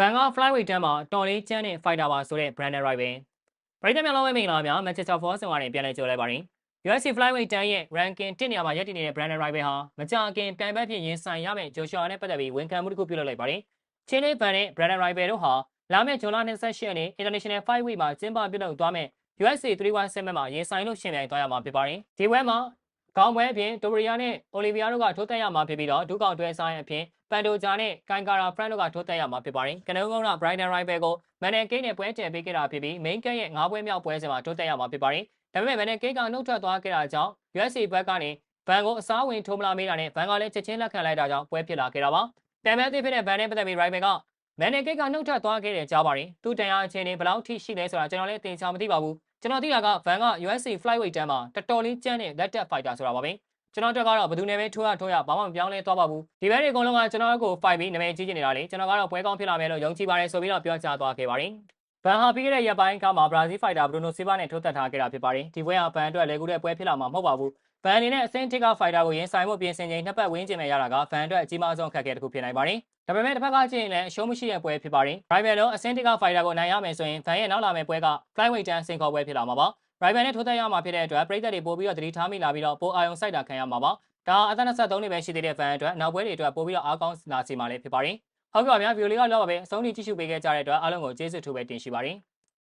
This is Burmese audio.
ဗန်က flyweight တန်းမှာတော်လေးကျန်းတဲ့ fighter ပါဆိုတဲ့ Brandon Roy ပဲပရိသတ်များလုံးဝမင်္ဂလာပါများ Manchester Force ကနေပြန်လည်ကြိုလိုက်ပါတယ် UFC flyweight တန်းရဲ့ ranking 1နေရာမှာရပ်တည်နေတဲ့ Brandon Roy ပဲဟာမကြာခင်ပြိုင်ပွဲဖြစ်ရင်ဆိုင်ရမယ့် Joshua နဲ့ပတ်သက်ပြီးဝန်ခံမှုတစ်ခုပြုလုပ်လိုက်ပါတယ်ချင်းလေးဗန်နဲ့ Brandon Roy ပဲတို့ဟာလာမယ့်ဇွန်လ28ရက်နေ့ International Flyweight မှာကျင်းပပြုလုပ်သွားမယ့် UFC 317မှာရင်ဆိုင်လို့ရှင်ပြိုင်သွားရမှာဖြစ်ပါတယ်ဒီပွဲမှာ ကောင်းပွဲအပြင်တိုရီယာနဲ့အိုလီဗီယာတို့ကထိုးတက်ရမှာဖြစ်ပြီးတော့ဒုကောင်တွဲဆိုင်အပြင်ပန်တိုဂျာနဲ့ကန်ကာရာဖရန်တို့ကထိုးတက်ရမှာဖြစ်ပါတယ်။ကနုံကုန်းက Brighton Rival ကိုမန်နယ်ကိတ်နဲ့ပွဲတင်ပေးခဲ့တာဖြစ်ပြီး main ကရဲ့၅ပွဲမြောက်ပွဲစဉ်မှာထိုးတက်ရမှာဖြစ်ပါတယ်။ဒါပေမဲ့မန်နယ်ကိတ်ကနှုတ်ထွက်သွားခဲ့တာကြောင့် USA ဘက်ကနေဘန်ကိုအစားဝင်ထိုးမလာမေးတာနဲ့ဘန်ကလည်းချက်ချင်းလက်ခံလိုက်တာကြောင့်ပွဲဖြစ်လာခဲ့တာပါ။တန်မဲသေးဖြစ်တဲ့ဘန်နဲ့ပတ်သက်ပြီး Rival ကမန်နယ်ကိတ်ကနှုတ်ထွက်သွားခဲ့တဲ့ကြားပါတယ်။သူ့တန်ရာအခြေအနေဘယ်လောက်ထိရှိလဲဆိုတာကျွန်တော်လည်းတင်ချာမသိပါဘူး။ ကျွန်တော်သိတာကဘန်က USA flyweight တန်းမှာတော်တော်လေးကျန်းတဲ့ letterhead fighter ဆိုတာပါပဲ။ကျွန်တော်တက်ကတော့ဘယ်သူနဲ့ပဲထိုးရထိုးရဘာမှမပြောင်းလဲသွားပါဘူးဒီဘက်တွေအကုန်လုံးကကျွန်တော်ကို fight ပြီးနာမည်ကြီးနေနေတာလေကျွန်တော်ကတော့ပွဲကောင်းဖြစ်လာမယ်လို့ယုံကြည်ပါတယ်ဆိုပြီးတော့ပြောကြားသွားခဲ့ပါတယ် ဘန်ဟာပြီးခဲ့တဲ့ရက်ပိုင်းကမှဘရာဇီးဖိုက်တာဘရူနိုဆီဗာနဲ့ထိုးသက်ထားခဲ့တာဖြစ်ပါတယ်ဒီပွဲဟာဘန်အတွက်လေကူတဲ့ပွဲဖြစ်လာမှာမဟုတ်ပါဘူးဘန်အနေနဲ့အစင်းတစ်ကဖိုက်တာကိုရင်ဆိုင်မှုပြင်ဆင်ချိန်နှစ်ပတ်ဝန်းကျင်နဲ့ရတာကဘန်အတွက်အကြီးမားဆုံးအခက်အခဲတစ်ခုဖြစ်နိုင်ပါတယ်ဒါပေမဲ့တစ်ဖက်ကကြည့်ရင်လည်းအရှုံးမရှိတဲ့ပွဲဖြစ်ပါတယ် rival လုံးအစင်းတစ်ကဖိုက်တာကိုနိုင်ရမယ်ဆိုရင်ဘန်ရဲ့နောက်လာမယ့်ပွဲက flyweight တန်းစင်ခေါ်ပွဲဖြစ်လာမှာပါ rival နဲ့ထိုးသက်ရမှာဖြစ်တဲ့အတွက်ပြည်သက်တွေပို့ပြီးတော့တတိထားမိလာပြီးတော့ပိုအာယုံစိုက်တာခံရမှာပါဒါအသက်23နှစ်ပဲရှိသေးတဲ့ fan အတွက်နောက်ပွဲတွေအတွက်ပို့ပြီးတော့အားကောင်းလာစီမှာလည်းဖြစ်ပါတယ် ဟုတ်ကဲ့ပါဗျာဗီဒီယိုလေးကတော့ပဲအဆုံးထိကြည့်ရှုပေးခဲ့ကြတဲ့အတွက်အားလုံးကိုကျေးဇူးထူးပဲတင်ရှိပါတယ်